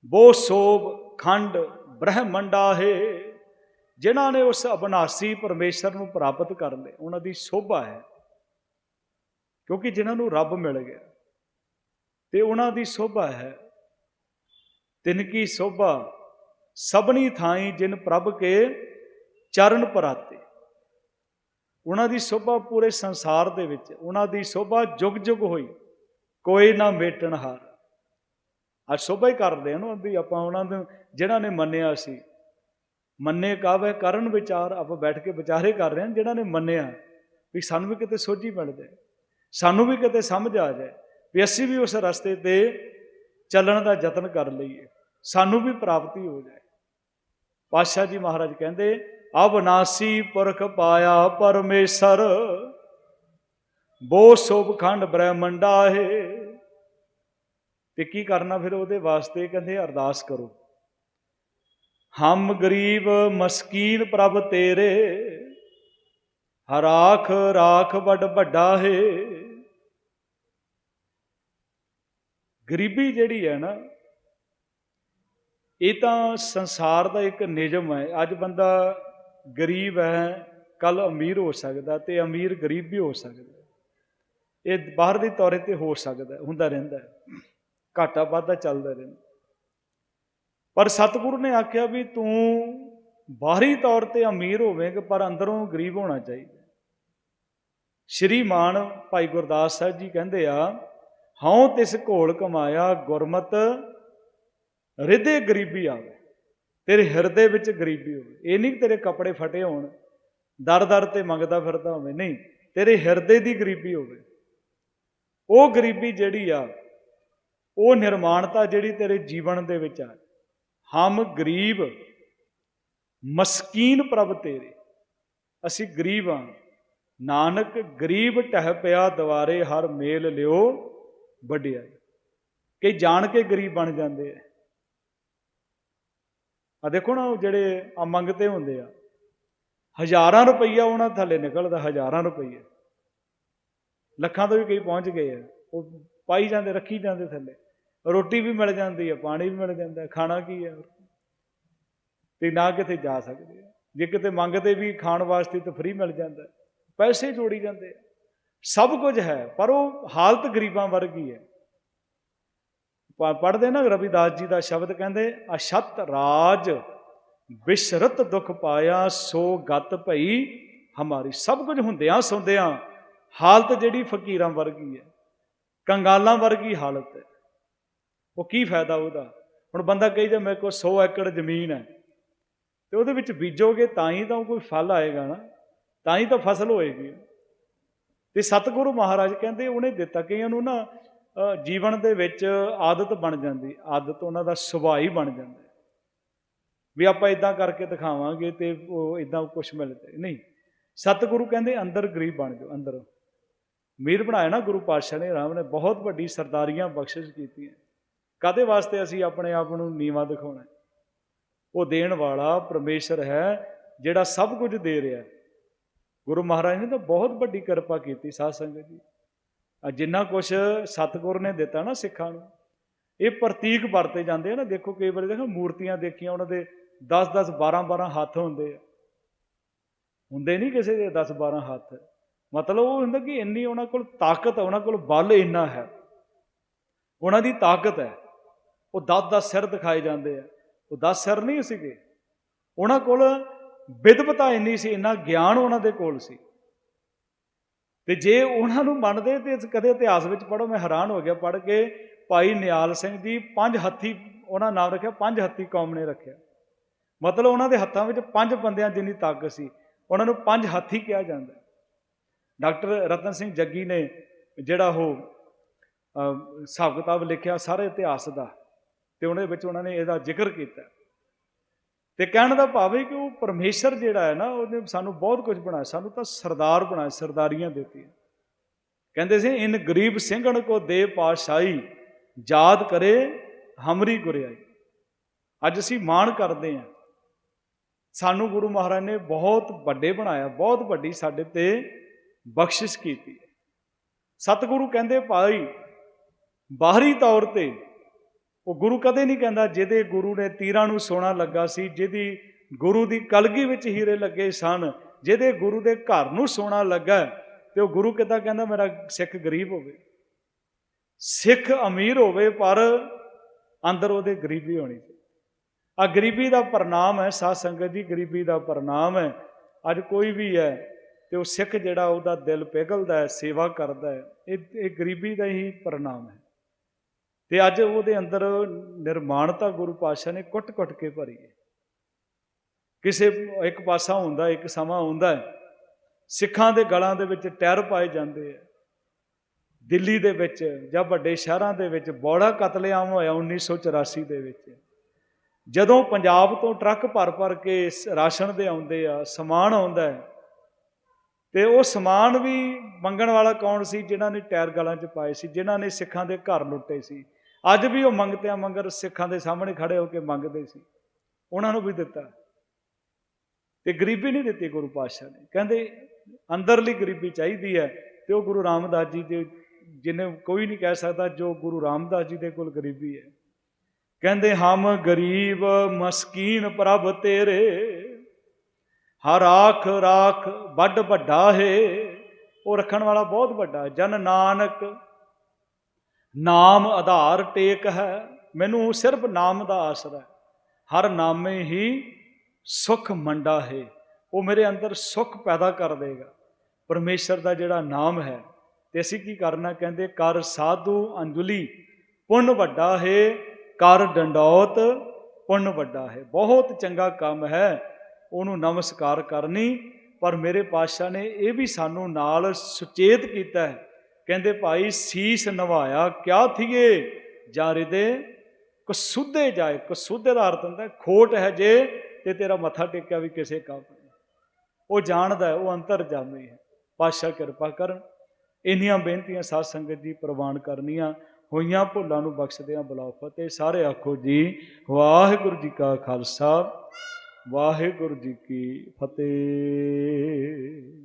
ਬੋ ਸੋਭ ਖੰਡ ਬ੍ਰਹਮੰਡਾਹੇ, ਜਿਨ੍ਹਾਂ ਨੇ ਉਸ ਅਬਨਾਸੀ ਪਰਮੇਸ਼ਰ ਨੂੰ ਪ੍ਰਾਪਤ ਕਰ ਲਿਆ ਉਹਨਾਂ ਦੀ ਸ਼ੋਭਾ ਹੈ। ਕਿਉਂਕਿ ਜਿਨ੍ਹਾਂ ਨੂੰ ਰੱਬ ਮਿਲ ਗਿਆ, ਤੇ ਉਹਨਾਂ ਦੀ ਸ਼ੋਭਾ ਹੈ। ਤਿਨ ਕੀ ਸ਼ੋਭਾ ਸਭਨੀ ਥਾਈ ਜਿਨ ਪ੍ਰਭ ਕੇ ਚਰਨ ਪਰਾਤੇ। ਉਹਨਾਂ ਦੀ ਸ਼ੋਭਾ ਪੂਰੇ ਸੰਸਾਰ ਦੇ ਵਿੱਚ, ਉਹਨਾਂ ਦੀ ਸ਼ੋਭਾ ਜੁਗ ਜੁਗ ਹੋਈ, ਕੋਈ ਨਾ ਮੇਟਣ ਹਾਰ। ਅੱਜ ਸ਼ੋਭਾ ਹੀ ਕਰਦੇ ਆ ਨਾ, ਵੀ ਆਪਾਂ ਉਹਨਾਂ ਨੂੰ ਜਿਹੜਾ ਨੇ ਮੰਨਿਆ ਸੀ। ਮੰਨੇ ਕਾਵੇ ਕਰਨ ਵਿਚਾਰ ਆਪਾਂ ਬੈਠ ਕੇ ਵਿਚਾਰੇ ਕਰ ਰਹੇ ਹਾਂ ਜਿਹੜਾ ਨੇ ਮੰਨਿਆ। ਵੀ ਸਾਨੂੰ ਵੀ ਕਿਤੇ ਸੋਝੀ ਮਿਲ ਜਾਏ। ਸਾਨੂੰ ਵੀ ਕਿਤੇ ਸਮਝ ਆ ਜਾਏ ਵੀ ਅਸੀਂ ਵੀ ਉਸ ਰਸਤੇ ਤੇ ਚੱਲਣ ਦਾ ਯਤਨ ਕਰ ਲਈਏ। ਸਾਨੂੰ ਵੀ ਪ੍ਰਾਪਤੀ ਹੋ ਜਾਏ। ਪਾਤਸ਼ਾਹ ਜੀ ਮਹਾਰਾਜ ਕਹਿੰਦੇ ਅਬਨਾਸੀ ਪੁਰਖ ਪਾਇਆ ਪਰਮੇਸ਼ਰ, ਬੋ ਸੋਭਖੰਡ ਬ੍ਰਹਮੰਡਾ ਹੈ ਤੇ ਕੀ ਕਰਨਾ ਫਿਰ ਉਹਦੇ ਵਾਸਤੇ ਕਹਿੰਦੇ ਅਰਦਾਸ ਕਰੋ। ਹਮ ਗਰੀਬ ਮਸਕੀਨ ਪ੍ਰਭ ਤੇਰੇ ਹਰਾਖ ਰਾਖ ਵੱਡ ਵੱਡਾ ਹੈ। ਗਰੀਬੀ ਜਿਹੜੀ ਹੈ ਨਾ, ਇਹ ਤਾਂ ਸੰਸਾਰ ਦਾ ਇੱਕ ਨਿਯਮ ਹੈ। ਅੱਜ ਬੰਦਾ ਗਰੀਬ ਹੈ ਕੱਲ ਅਮੀਰ ਹੋ ਸਕਦਾ ਤੇ ਅਮੀਰ ਗਰੀਬ ਵੀ ਹੋ ਸਕਦਾ। ਇਹ ਬਾਹਰ ਦੇ ਤੌਰੇ ਤੇ ਹੋ ਸਕਦਾ, ਹੁੰਦਾ ਰਹਿੰਦਾ ਹੈ। ਘਾਟਾ ਵਾਧਾ ਚੱਲਦਾ ਰਹਿੰਦਾ। ਪਰ ਸਤਿਗੁਰੂ ਨੇ ਆਖਿਆ ਵੀ ਤੂੰ ਬਾਹਰੀ ਤੌਰ ਤੇ ਅਮੀਰ ਹੋਵੇਂਗਾ, ਪਰ ਅੰਦਰੋਂ ਗਰੀਬ ਹੋਣਾ ਚਾਹੀਦਾ। ਸ਼੍ਰੀਮਾਨ ਭਾਈ ਗੁਰਦਾਸ ਸਾਹਿਬ ਜੀ ਕਹਿੰਦੇ ਆ, ਹਉ ਤਿਸ ਘੋਲ ਕਮਾਇਆ, ਗੁਰਮਤ ਹਿਰਦੇ ਗਰੀਬੀ ਆਵੇ। ਤੇਰੇ ਹਿਰਦੇ ਵਿੱਚ ਗਰੀਬੀ ਹੋਵੇ। ਇਹ ਨਹੀਂ ਤੇਰੇ ਕੱਪੜੇ ਫਟੇ ਹੋਣ, ਦਰ ਦਰ ਤੇ ਮੰਗਦਾ ਫਿਰਦਾ ਹੋਵੇ। ਨਹੀਂ, ਤੇਰੇ ਹਿਰਦੇ ਦੀ ਗਰੀਬੀ ਹੋਵੇ। ਉਹ ਗਰੀਬੀ ਜਿਹੜੀ ਆ ਉਹ ਨਿਰਮਾਣਤਾ ਜਿਹੜੀ ਤੇਰੇ ਜੀਵਨ ਦੇ ਵਿੱਚ ਆ, ਹਮ ਗਰੀਬ, ਮਸਕੀਨ ਪ੍ਰਭ ਤੇਰੇ। ਅਸੀਂ ਗਰੀਬ ਹਾਂ ਨਾਨਕ, ਗਰੀਬ ਟਹਿ ਪਿਆ ਦਵਾਰੇ ਹਰ ਮੇਲ ਲਿਓ ਵੱਡਿਆਈ ਕਈ ਜਾਣ ਕੇ ਗਰੀਬ ਬਣ ਜਾਂਦੇ ਆ। ਆ ਦੇਖੋ ਨਾ ਉਹ ਜਿਹੜੇ ਆ ਮੰਗਤੇ ਹੁੰਦੇ ਆ। ਹਜ਼ਾਰਾਂ ਰੁਪਈਆ ਉਹਨਾਂ ਥੱਲੇ ਨਿਕਲਦਾ, ਹਜ਼ਾਰਾਂ ਰੁਪਈਆ। ਲੱਖਾਂ ਤੋਂ ਵੀ ਕਈ ਪਹੁੰਚ ਗਏ ਆ। ਉਹ ਪਾਈ ਜਾਂਦੇ, ਰੱਖੀ ਜਾਂਦੇ ਥੱਲੇ। ਰੋਟੀ ਵੀ ਮਿਲ ਜਾਂਦੀ ਹੈ ਪਾਣੀ ਵੀ ਮਿਲ ਜਾਂਦਾ ਖਾਣਾ ਕੀ ਹੈ ਤੇ ਨਾ ਕਿਤੇ ਜਾ ਸਕਦੇ ਜੇ ਕਿਤੇ ਮੰਗਦੇ ਵੀ ਖਾਣ ਵਾਸਤੇ ਤਾਂ ਫ੍ਰੀ ਮਿਲ ਜਾਂਦਾ ਪੈਸੇ ਜੋੜੀ ਜਾਂਦੇ ਸਭ ਕੁਝ ਹੈ, ਪਰ ਉਹ ਹਾਲਤ ਗਰੀਬਾਂ ਵਰਗੀ ਹੈ। ਪੜਦੇ ਨਾ ਰਵਿਦਾਸ ਜੀ ਦਾ ਸ਼ਬਦ ਕਹਿੰਦੇ, ਅਸ਼ਤ ਰਾਜ ਬਿਸਰਤ ਦੁਖ ਪਾਇਆ, ਸੋ ਗਤ ਭਈ ਹਮਾਰੀ। ਸਭ ਕੁਝ ਹੁੰਦਿਆਂ ਸੁੰਦਿਆਂ ਹਾਲਤ ਜਿਹੜੀ ਫਕੀਰਾਂ ਵਰਗੀ ਹੈ, ਕੰਗਾਲਾਂ ਵਰਗੀ ਹਾਲਤ ਹੈ। ਉਹ ਕੀ ਫਾਇਦਾ ਉਹਦਾ? ਹੁਣ ਬੰਦਾ ਕਹੀ ਜੇ ਮੇਰੇ ਕੋਲ 100 ਏਕੜ ਜ਼ਮੀਨ ਹੈ, ਤੇ ਉਹਦੇ ਵਿੱਚ ਬੀਜੋਗੇ ਤਾਂ ਹੀ ਤਾਂ ਕੋਈ ਫਲ ਆਏਗਾ ਨਾ, ਤਾਂ ਹੀ ਤਾਂ ਫਸਲ ਹੋਏਗੀ। ਤੇ ਸਤਿਗੁਰੂ ਮਹਾਰਾਜ ਕਹਿੰਦੇ ਉਹਨੇ ਦਿੱਤਾ ਕਈਆਂ ਨੂੰ ਨਾ ਜੀਵਨ ਦੇ ਵਿੱਚ ਆਦਤ ਬਣ ਜਾਂਦੀ, ਆਦਤ ਉਹਨਾਂ ਦਾ ਸੁਭਾਅ ਹੀ ਬਣ ਜਾਂਦਾ। ਵੀ ਆਪਾਂ ਇਦਾਂ ਕਰਕੇ ਦਿਖਾਵਾਂਗੇ ਤੇ ਉਹ ਇਦਾਂ ਕੁਝ ਜਾਏ ਨਹੀਂ। ਸਤਿਗੁਰੂ ਕਹਿੰਦੇ ਅੰਦਰ ਗਰੀਬ ਬਣ ਜਾਓ, ਅੰਦਰ। ਮੀਰ ਬਣਾਇਆ ਨਾ ਗੁਰੂ ਪਾਤਸ਼ਾਹ ਨੇ, ਰਾਮ ਨੇ ਬਹੁਤ ਵੱਡੀ ਸਰਦਾਰੀਆਂ ਬਖਸ਼ਿਸ਼ ਕੀਤੀਆਂ। ਕਾਦੇ ਵਾਸਤੇ ਅਸੀਂ ਆਪਣੇ ਆਪ ਨੂੰ ਨੀਵਾ ਦਿਖਾਉਣਾ ਉਹ ਦੇਣ ਵਾਲਾ ਪਰਮੇਸ਼ਰ ਹੈ, ਜਿਹੜਾ ਸਭ ਕੁਝ ਦੇ ਰਿਹਾ ਗੁਰੂ ਮਹਾਰਾਜ ਨੇ ਤਾਂ ਬਹੁਤ ਵੱਡੀ ਕਿਰਪਾ ਕੀਤੀ ਸਾਧ ਸੰਗਤ ਜੀ ਆ ਜਿੰਨਾ ਕੁਝ ਸਤਿਗੁਰ ਨੇ ਦਿੱਤਾ ਨਾ ਸਿੱਖਾਂ ਨੂੰ, ਇਹ ਪ੍ਰਤੀਕ ਵਰਤੇ ਜਾਂਦੇ ਆ ਨਾ। ਦੇਖੋ, ਕਈ ਵਾਰੀ ਦੇਖੋ, ਮੂਰਤੀਆਂ ਦੇਖੀਆਂ, ਉਹਨਾਂ ਦੇ 10 10 12 12 ਹੱਥ ਹੁੰਦੇ ਆ। ਹੁੰਦੇ ਨਹੀਂ ਕਿਸੇ ਦੇ 10 12 ਹੱਥ। ਮਤਲਬ ਉਹ ਹੁੰਦਾ ਕਿ ਇੰਨੀ ਉਹਨਾਂ ਕੋਲ ਤਾਕਤ ਹੈ ਉਹਨਾਂ ਕੋਲ ਬਲ ਇੰਨਾ ਹੈ। ਉਹਨਾਂ ਦੀ ਤਾਕਤ ਹੈ। ਉਹ 10 10 ਸਿਰ ਦਿਖਾਏ ਜਾਂਦੇ ਆ। ਉਹ 10 ਸਿਰ ਨਹੀਂ ਸੀਗੇ। ਉਹਨਾਂ ਕੋਲ ਵਿਦਵਤਾ ਇੰਨੀ ਸੀ, ਇੰਨਾ ਗਿਆਨ ਉਹਨਾਂ ਦੇ ਕੋਲ ਸੀ। ਤੇ ਜੇ ਉਹਨਾਂ ਨੂੰ ਮੰਨਦੇ ਤੇ ਕਦੇ ਇਤਿਹਾਸ ਵਿੱਚ ਪੜੋ ਮੈਂ ਹੈਰਾਨ ਹੋ ਗਿਆ ਪੜ ਕੇ ਭਾਈ ਨਿਆਲ ਸਿੰਘ ਜੀ ਪੰਜ ਹੱਥੀ, ਉਹਨਾਂ ਨਾਮ ਰੱਖਿਆ, ਪੰਜ ਹੱਥੀ ਕੌਮ ਨੇ ਰੱਖਿਆ। ਮਤਲਬ ਉਹਨਾਂ ਦੇ ਹੱਥਾਂ ਵਿੱਚ ਪੰਜ ਬੰਦਿਆਂ ਜਿੰਨੀ ਤਾਕਤ ਸੀ। ਉਹਨਾਂ ਨੂੰ ਪੰਜ ਹੱਥੀ ਕਿਹਾ ਜਾਂਦਾ ਡਾਕਟਰ ਰਤਨ ਸਿੰਘ ਜੱਗੀ ਨੇ ਜਿਹੜਾ ਉਹ ਹਿਸਾਬ ਕਿਤਾਬ ਲਿਖਿਆ ਸਾਰੇ ਇਤਿਹਾਸ ਦਾ। ਤੇ ਉਹਦੇ ਵਿੱਚ ਉਹਨਾਂ ਨੇ ਇਹਦਾ ਜ਼ਿਕਰ ਕੀਤਾ। ਤੇ ਕਹਿਣ ਦਾ ਭਾਵ ਹੈ ਕਿ ਉਹ ਪਰਮੇਸ਼ਰ ਜਿਹੜਾ ਹੈ ਨਾ, ਉਹਨੇ ਸਾਨੂੰ ਬਹੁਤ ਕੁਝ ਬਣਾਇਆ। ਸਾਨੂੰ ਤਾਂ ਸਰਦਾਰ ਬਣਾਇਆ, ਸਰਦਾਰੀਆਂ ਦਿੱਤੀਆਂ। ਕਹਿੰਦੇ ਸੀ, ਇਨ ਗਰੀਬ ਸਿੰਘਣ ਕੋ ਦੇ ਪਾਸ਼ਾਈ ਯਾਦ ਕਰੇ ਹਮਰੀ ਗੁਰਿਆਈ। ਅੱਜ ਅਸੀਂ ਮਾਣ ਕਰਦੇ ਹਾਂ। ਸਾਨੂੰ ਗੁਰੂ ਮਹਾਰਾਜ ਨੇ ਬਹੁਤ ਵੱਡੇ ਬਣਾਇਆ, ਬਹੁਤ ਵੱਡੀ ਸਾਡੇ ਤੇ ਬਖਸ਼ਿਸ਼ ਕੀਤੀ। ਸਤਿਗੁਰੂ ਕਹਿੰਦੇ, ਭਾਈ, ਬਾਹਰੀ ਤੌਰ ਤੇ ਉਹ ਗੁਰੂ ਕਦੇ ਨਹੀਂ ਕਹਿੰਦਾ ਜਿਹਦੇ ਗੁਰੂ ਨੇ ਤੀਰਾਂ ਨੂੰ ਸੋਨਾ ਲੱਗਾ ਸੀ, ਜਿਹਦੀ ਗੁਰੂ ਦੀ ਕਲਗੀ ਵਿੱਚ ਹੀਰੇ ਲੱਗੇ ਸਨ, ਜਿਹਦੇ ਗੁਰੂ ਦੇ ਘਰ ਨੂੰ ਸੋਨਾ ਲੱਗਾ ਤੇ ਉਹ ਗੁਰੂ ਕਿੱਦਾਂ ਕਹਿੰਦਾ, ਮੇਰਾ ਸਿੱਖ ਗਰੀਬ ਹੋਵੇ, ਸਿੱਖ ਅਮੀਰ ਹੋਵੇ, ਪਰ ਅੰਦਰ ਉਹਦੇ ਗਰੀਬੀ ਹੋਣੀ ਚਾਹੀਦੀ ਆ ਗਰੀਬੀ ਦਾ ਪ੍ਰਣਾਮ ਹੈ, ਸਾਧ ਸੰਗਤ ਦੀ ਗਰੀਬੀ ਦਾ ਪ੍ਰਣਾਮ ਹੈ। ਅੱਜ ਕੋਈ ਵੀ ਹੈ ਤੇ ਉਹ ਸਿੱਖ ਜਿਹੜਾ, ਉਹਦਾ ਦਿਲ ਪਿਘਲਦਾ ਹੈ, ਸੇਵਾ ਕਰਦਾ ਹੈ, ਇਹ ਇਹ ਗਰੀਬੀ ਦਾ ਹੀ ਪ੍ਰਣਾਮ ਹੈ। ਤੇ ਅੱਜ ਉਹਦੇ ਅੰਦਰ ਨਿਰਮਾਣਤਾ ਗੁਰੂ ਪਾਤਸ਼ਾਹ ਨੇ ਕੁੱਟ-ਕੁੱਟ ਕੇ ਭਰੀ ਹੈ। ਕਿਸੇ ਇੱਕ ਪਾਸਾ ਹੁੰਦਾ, ਇੱਕ ਸਮਾਂ ਹੁੰਦਾ ਹੈ। ਸਿੱਖਾਂ ਦੇ ਗਲਾਂ ਦੇ ਵਿੱਚ ਟੈਰ ਪਾਏ ਜਾਂਦੇ ਆ ਦਿੱਲੀ ਦੇ ਵਿੱਚ ਜਾਂ ਵੱਡੇ ਸ਼ਹਿਰਾਂ ਦੇ ਵਿੱਚ ਬੌੜਾ ਕਤਲੇਆਮ ਹੋਇਆ 1984 ਦੇ ਵਿੱਚ। ਜਦੋਂ ਪੰਜਾਬ ਤੋਂ ਟਰੱਕ ਭਰ ਭਰ ਕੇ ਸ- ਰਾਸ਼ਨ ਦੇ ਆਉਂਦੇ ਆ, ਸਮਾਨ ਆਉਂਦਾ ਹੈ, ਤੇ ਉਹ ਸਮਾਨ ਵੀ ਮੰਗਣ ਵਾਲਾ ਕੌਣ ਸੀ? ਜਿਨ੍ਹਾਂ ਨੇ ਟਾਇਰ ਗਲਾਂ 'ਚ ਪਾਏ ਸੀ, ਜਿਨ੍ਹਾਂ ਨੇ ਸਿੱਖਾਂ ਦੇ ਘਰ ਲੁੱਟੇ ਸੀ। ਅੱਜ ਵੀ ਉਹ ਮੰਗਤਿਆਂ ਮੰਗਰ ਸਿੱਖਾਂ ਦੇ ਸਾਹਮਣੇ ਖੜੇ ਹੋ ਕੇ ਮੰਗਦੇ ਸੀ। ਉਹਨਾਂ ਨੂੰ ਵੀ ਦਿੱਤਾ। ਤੇ ਗਰੀਬੀ ਨਹੀਂ ਦਿੱਤੀ ਗੁਰੂ ਪਾਤਸ਼ਾਹ ਨੇ। ਕਹਿੰਦੇ, ਅੰਦਰਲੀ ਗਰੀਬੀ ਚਾਹੀਦੀ ਹੈ ਤੇ ਉਹ ਗੁਰੂ ਰਾਮਦਾਸ ਜੀ ਦੇ ਜਿਹਨੇ ਕੋਈ ਨਹੀਂ ਕਹਿ ਸਕਦਾ ਜੋ ਗੁਰੂ ਰਾਮਦਾਸ ਜੀ ਦੇ ਕੋਲ ਗਰੀਬੀ ਹੈ। ਕਹਿੰਦੇ, ਹਮ ਗਰੀਬ ਮਸਕੀਨ ਪ੍ਰਭ ਤੇਰੇ, ਹਰ ਆਖ ਰਾਖ ਵੱਡ ਵੱਡਾ ਹੈ। ਉਹ ਰੱਖਣ ਵਾਲਾ ਬਹੁਤ ਵੱਡਾ ਜਨ ਨਾਨਕ ਨਾਮ ਆਧਾਰ ਟੇਕ ਹੈ, ਮੈਨੂੰ ਸਿਰਫ ਨਾਮ ਦਾ ਆਸਰਾ ਹੈ। ਹਰ ਨਾਮੇ ਹੀ ਸੁਖ ਮੰਡਾ ਹੈ, ਉਹ ਮੇਰੇ ਅੰਦਰ ਸੁਖ ਪੈਦਾ ਕਰ ਦੇਗਾ। ਪਰਮੇਸ਼ਰ ਦਾ ਜਿਹੜਾ ਨਾਮ ਹੈ, ਤੇ ਅਸੀਂ ਕੀ ਕਰਨਾ ਕਹਿੰਦੇ, ਕਰ ਸਾਧੂ ਅੰਜੁਲੀ, ਪੁੰਨ ਵੱਡਾ ਹੈ, ਕਰ ਡੰਡੌਤ, ਪੁੰਨ ਵੱਡਾ ਹੈ। ਬਹੁਤ ਚੰਗਾ ਕੰਮ ਹੈ, ਉਹਨੂੰ ਨਮਸਕਾਰ ਕਰਨੀ, ਪਰ ਮੇਰੇ ਪਾਤਸ਼ਾਹ ਨੇ ਇਹ ਵੀ ਸਾਨੂੰ ਨਾਲ ਸੁਚੇਤ ਕੀਤਾ ਹੈ ਕਹਿੰਦੇ ਭਾਈ ਸੀਸ ਨਵਾਇਆ, ਕਿਆ ਥੀਏ? ਜਾ ਰਿਦੇ? ਕਸੁੱਧੇ ਜਾਏ ਕਸੂਦੇ ਦਾ ਅਰਥ ਹੁੰਦਾ, ਖੋਟ ਹੈ ਜੇ ਤੇ ਤੇਰਾ ਮੱਥਾ ਟੇਕਿਆ ਵੀ ਕਿਸੇ ਕੰਮ ਉਹ ਜਾਣਦਾ ਉਹ ਅੰਤਰ ਜਾਮੀ ਹੈ। ਪਾਤਸ਼ਾਹ ਕਿਰਪਾ ਕਰਨ, ਇੰਨੀਆਂ ਬੇਨਤੀਆਂ ਸਾਧ ਸੰਗਤ ਜੀ ਪ੍ਰਵਾਨ ਕਰਨੀਆਂ, ਹੋਈਆਂ ਭੁੱਲਾਂ ਨੂੰ ਬਖਸ਼ਦਿਆਂ ਬੁਲਾਓ ਫਤਿਹ। ਸਾਰੇ ਆਖੋ ਜੀ, ਵਾਹਿਗੁਰੂ ਜੀ ਕਾ ਖਾਲਸਾ, ਵਾਹਿਗੁਰੂ ਜੀ ਕੀ ਫਤਿਹ।